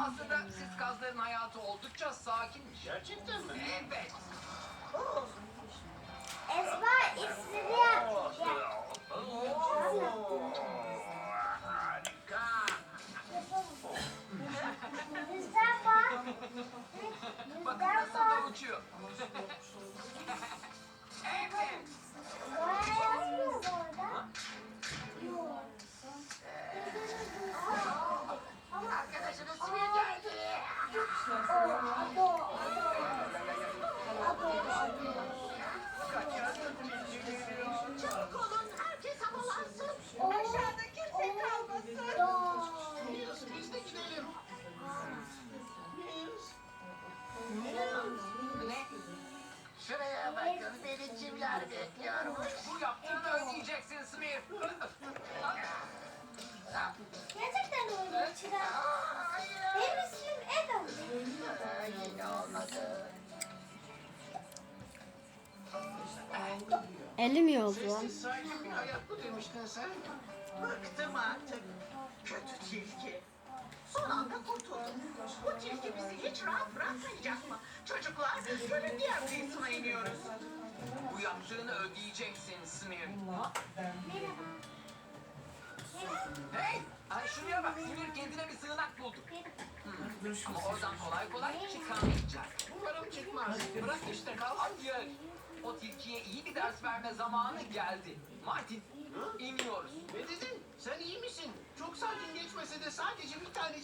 Aslında siz kazların hayatı oldukça sakinmiş. Gerçekten mi? Evet. Bu yaptığını ödeyeceksin Simir. Gerçekten öyle çıkar. Benim ismim Adam. Aa, Yine olmadı. Elim yoldu lan. Sessiz sakin bir hayat mı demiştin sen? Bıktım artık. Kötü tilki. Son anda kurtuldum. Bu tilki bizi hiç rahat bırakmayacak mı? Çocuklar, gölün diğer kıyısına iniyoruz. Bu yaptığını ödeyeceksin Simir. Merhaba. Hey! Ay şuraya bak. Simir kendine bir sığınak buldu. Hmm. Ama oradan kolay kolay çıkamayacak. Umarım çıkmaz. Bırak işte kal. Hayır. O tilkiye iyi bir ders verme zamanı geldi. Martin, iniyoruz. Ne dedin? Sen iyi misin? Çok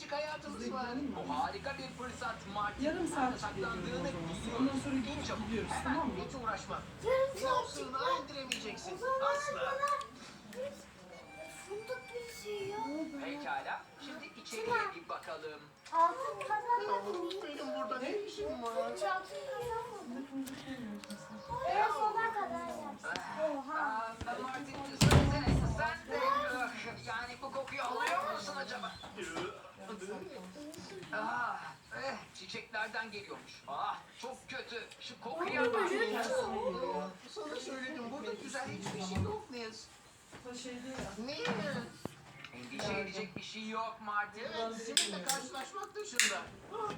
tanecik hayatımız var. Bu harika bir fırsat Martin. Yarım saat saklandığını bekliyoruz. Ondan biliyoruz. sonra çabuk. gidiyoruz tamam mı? Hiç uğraşma. O saat çıkma. indiremeyeceksin. Asla. fındık bir şey yok. Pekala. Şimdi içeriye bir bakalım. Altın kazanmadım. Benim burada ne işim var? Hiç altın kazanmadım. Oraya sona kadar yapsın. Oha. Aa, Martin, söylesene sen de ah, yani bu kokuyu alıyor musun acaba? Ah, eh, çiçeklerden geliyormuş. Ah, çok kötü. Şu kokuya bak. Sana söyledim burada güzel hiçbir şey yok şeyde ya. Nils. Endişe edecek bir şey yok Martin. Evet, sizinle karşılaşmak dışında. Ah,